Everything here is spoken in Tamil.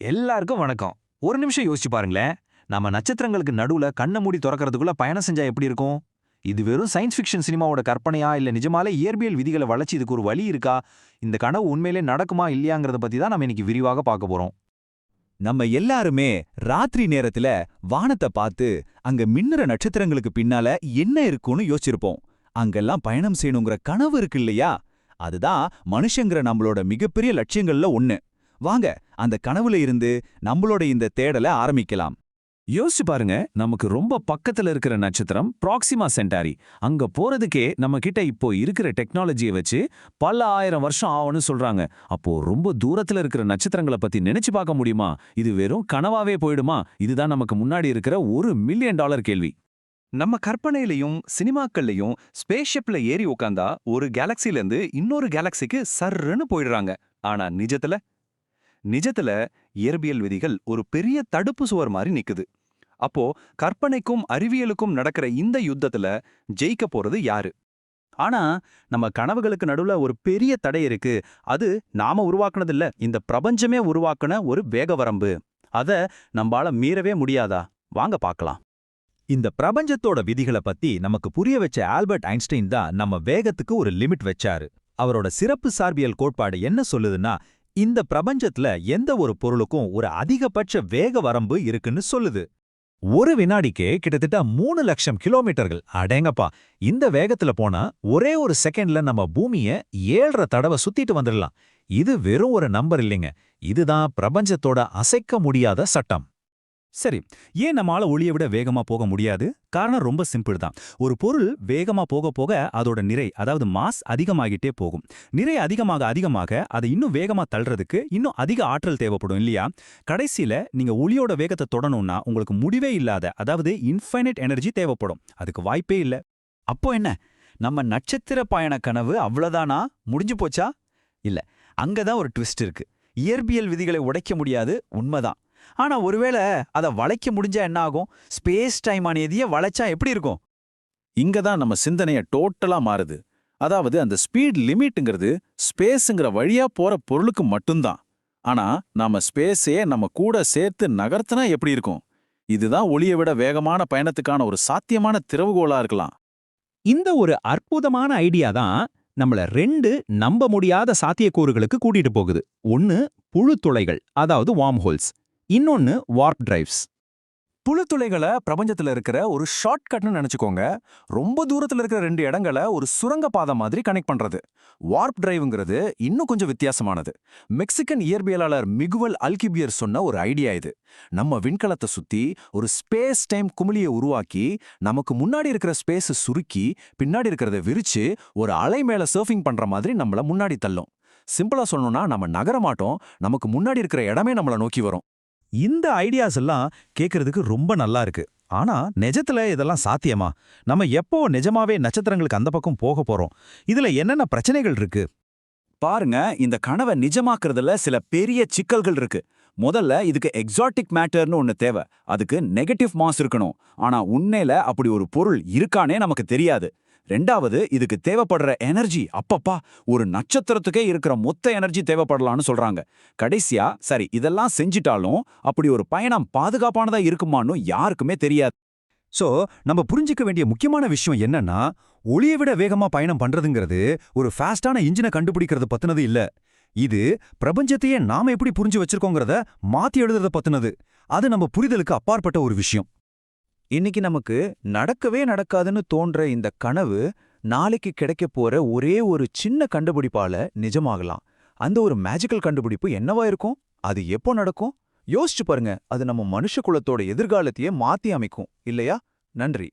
எல்லாருக்கும் வணக்கம். ஒரு நிமிஷம் யோசிச்சு பாருங்களேன். நம்ம நட்சத்திரங்களுக்கு நடுவுல கண்ணை மூடி திறக்கறதுக்குள்ள பயணம் செஞ்சா எப்படி இருக்கும்? இது வெறும் சயின்ஸ் ஃபிக்ஷன் சினிமாவோட கற்பனையா இல்ல நிஜமாலே இயற்பியல் விதிகளை வளர்ச்சி இதுக்கு ஒரு வழி இருக்கா? இந்த கனவு உண்மையிலே நடக்குமா இல்லையாங்கிறத பத்தி தான் நம்ம இன்னைக்கு விரிவாக பார்க்க போறோம். நம்ம எல்லாருமே ராத்திரி நேரத்துல வானத்தை பார்த்து அங்க மின்னுற நட்சத்திரங்களுக்கு பின்னால என்ன இருக்கும்னு யோசிச்சிருப்போம். அங்கெல்லாம் பயணம் செய்யணுங்கிற கனவு இருக்கு இல்லையா? அதுதான் மனுஷங்கிற நம்மளோட மிகப்பெரிய லட்சியங்கள்ல ஒன்னு வாங்க அந்த கனவுல இருந்து நம்மளோட இந்த தேடலை ஆரம்பிக்கலாம். யோசிச்சு பாருங்க நமக்கு ரொம்ப பக்கத்துல இருக்கிற நட்சத்திரம் ப்ராக்சிமா சென்டாரி அங்க போறதுக்கே நம்ம கிட்ட இப்போ இருக்கிற டெக்னாலஜியை வச்சு பல ஆயிரம் வருஷம் ஆகும்னு சொல்றாங்க. அப்போ ரொம்ப தூரத்துல இருக்கிற நட்சத்திரங்களை பத்தி நினைச்சு பார்க்க முடியுமா? இது வெறும் கனவாவே போயிடுமா? இதுதான் நமக்கு முன்னாடி இருக்கிற ஒரு மில்லியன் டாலர் கேள்வி. நம்ம கற்பனையிலையும் சினிமாக்கள்லையும் ஸ்பேஸ் ஷிப்ல ஏறி உட்காந்தா ஒரு கேலக்சில இருந்து இன்னொரு கேலக்சிக்கு சர்ன்னு போயிடுறாங்க. ஆனா நிஜத்துல நிஜத்துல இயற்பியல் விதிகள் ஒரு பெரிய தடுப்பு சுவர் மாதிரி நிக்குது. அப்போ கற்பனைக்கும் அறிவியலுக்கும் நடக்கிற இந்த யுத்தத்துல ஜெயிக்க போறது யாரு? ஆனா நம்ம கனவுகளுக்கு நடுவுல ஒரு பெரிய தடை இருக்கு. அது நாம உருவாக்குனதில்ல. இந்த பிரபஞ்சமே உருவாக்குன ஒரு வேக வரம்பு அத நம்மால மீறவே முடியாதா? வாங்க பார்க்கலாம் இந்த பிரபஞ்சத்தோட விதிகளை பத்தி நமக்கு புரிய வச்ச ஆல்பர்ட் ஐன்ஸ்டைன் தான் நம்ம வேகத்துக்கு ஒரு லிமிட் வச்சாரு. அவரோட சிறப்பு சார்பியல் கோட்பாடு என்ன சொல்லுதுன்னா இந்த பிரபஞ்சத்துல எந்த ஒரு பொருளுக்கும் ஒரு அதிகபட்ச வேக வரம்பு இருக்குன்னு சொல்லுது. ஒரு வினாடிக்கே கிட்டத்தட்ட மூணு லட்சம் கிலோமீட்டர்கள். அடேங்கப்பா இந்த வேகத்துல போனா ஒரே ஒரு செகண்ட்ல நம்ம பூமிய ஏழ்ற தடவை சுத்திட்டு வந்துடலாம். இது வெறும் ஒரு நம்பர் இல்லைங்க. இதுதான் பிரபஞ்சத்தோட அசைக்க முடியாத சட்டம். சரி ஏன் நம்மால ஒளியை விட வேகமா போக முடியாது? காரணம் ரொம்ப சிம்பிள் தான். ஒரு பொருள் வேகமா போக போக அதோட நிறை அதாவது மாஸ் அதிகமாகிட்டே போகும். நிறை அதிகமாக அதிகமாக அதை இன்னும் வேகமா தள்ளுறதுக்கு இன்னும் அதிக ஆற்றல் தேவைப்படும் இல்லையா? கடைசியில நீங்க ஒளியோட வேகத்தை தொடணும்னா உங்களுக்கு முடிவே இல்லாத அதாவது இன்ஃபைனைட் எனர்ஜி தேவைப்படும். அதுக்கு வாய்ப்பே இல்ல. அப்போ என்ன? நம்ம நட்சத்திர பயண கனவு அவ்வளவுதானா? முடிஞ்சு போச்சா? இல்ல அங்கதான் ஒரு ட்விஸ்ட் இருக்கு. இயற்பியல் விதிகளை உடைக்க முடியாது உண்மைதான். ஆனா ஒருவேளை அதை வளைக்க முடிஞ்சா என்ன ஆகும் ஸ்பேஸ் டைம் அணியதிய வளைச்சா எப்படி இருக்கும்? இங்க தான் நம்ம சிந்தனைய டோட்டலா மாறுது. அதாவது அந்த ஸ்பீட் லிமிட்டுங்கிறது ஸ்பேஸுங்கிற வழியா போற பொருளுக்கு மட்டும்தான். ஆனா நாம ஸ்பேஸையே நம்ம கூட சேர்த்து நகர்த்தினா எப்படி இருக்கும்? இதுதான் ஒளியை விட வேகமான பயணத்துக்கான ஒரு சாத்தியமான திறவுகோலா இருக்கலாம். இந்த ஒரு அற்புதமான ஐடியா தான் நம்மள ரெண்டு நம்ப முடியாத சாத்தியக்கூறுகளுக்கு கூட்டிட்டு போகுது. ஒன்னு புழு துளைகள் அதாவது வார்ம் ஹோல்ஸ் இன்னொன்னு வார்ப் டிரைவ்ஸ் புழுத்துளைகளை பிரபஞ்சத்துல இருக்கிற ஒரு ஷார்ட்கட்னு நினைச்சுக்கோங்க. ரொம்ப தூரத்துல இருக்கிற ரெண்டு இடங்களை ஒரு சுரங்க பாதை மாதிரி கனெக்ட் பண்றது. வார்ப் டிரைவுங்கிறது இன்னும் கொஞ்சம் வித்தியாசமானது. மெக்சிகன் இயற்பியலாளர் மிகுவல் அல்கிபியர் சொன்ன ஒரு ஐடியா இது. நம்ம விண்கலத்தை சுத்தி ஒரு ஸ்பேஸ் டைம் குமிழியை உருவாக்கி நமக்கு முன்னாடி இருக்கிற ஸ்பேஸை சுருக்கி பின்னாடி இருக்கிறத விரிச்சு ஒரு அலை மேல சர்ஃபிங் பண்ற மாதிரி நம்மள முன்னாடி தள்ளும். சிம்பிளா சொல்லணும்னா நம்ம நகர மாட்டோம். நமக்கு முன்னாடி இருக்கிற இடமே நம்மள நோக்கி வரும். இந்த ஐடியாஸ் எல்லாம் கேட்கறதுக்கு ரொம்ப நல்லா இருக்கு. ஆனா நிஜத்துல இதெல்லாம் சாத்தியமா? நம்ம எப்போ நிஜமாவே நட்சத்திரங்களுக்கு அந்த பக்கம் போக போறோம்? இதுல என்னென்ன பிரச்சனைகள் இருக்கு? பாருங்க இந்த கனவை நிஜமாக்குறதுல சில பெரிய சிக்கல்கள் இருக்கு. முதல்ல இதுக்கு எக்ஸாட்டிக் மேட்டர்னு ஒன்னு தேவை. அதுக்கு நெகட்டிவ் மாஸ் இருக்கணும். ஆனா உண்மையில அப்படி ஒரு பொருள் இருக்கானே நமக்கு தெரியாது. ரெண்டாவது இதுக்கு தேவைப்படுற எனர்ஜி அப்பப்பா ஒரு நட்சத்திரத்துக்கே இருக்கிற மொத்த எனர்ஜி தேவைப்படலாம்னு சொல்றாங்க. கடைசியா சரி இதெல்லாம் செஞ்சிட்டாலும் அப்படி ஒரு பயணம் பாதுகாப்பானதா இருக்குமான்னு யாருக்குமே தெரியாது. சோ நம்ம புரிஞ்சுக்க வேண்டிய முக்கியமான விஷயம் என்னன்னா ஒளியை விட வேகமா பயணம் பண்றதுங்கிறது ஒரு ஃபாஸ்டான இன்ஜினை கண்டுபிடிக்கிறது பத்தினது இல்ல. இது பிரபஞ்சத்தையே நாம எப்படி புரிஞ்சு வச்சிருக்கோங்கிறத மாத்தி எழுதுறத பத்தினது. அது நம்ம புரிதலுக்கு அப்பாற்பட்ட ஒரு விஷயம். இன்னைக்கு நமக்கு நடக்கவே நடக்காதுன்னு தோன்ற இந்த கனவு நாளைக்கு கிடைக்கப் போற ஒரே ஒரு சின்ன கண்டுபிடிப்பால நிஜமாகலாம். அந்த ஒரு மேஜிக்கல் கண்டுபிடிப்பு என்னவா இருக்கும்? அது எப்போ நடக்கும்? யோசிச்சு பாருங்க. அது நம்ம மனுஷ குலத்தோட எதிர்காலத்தையே மாத்தி அமைக்கும். இல்லையா? நன்றி.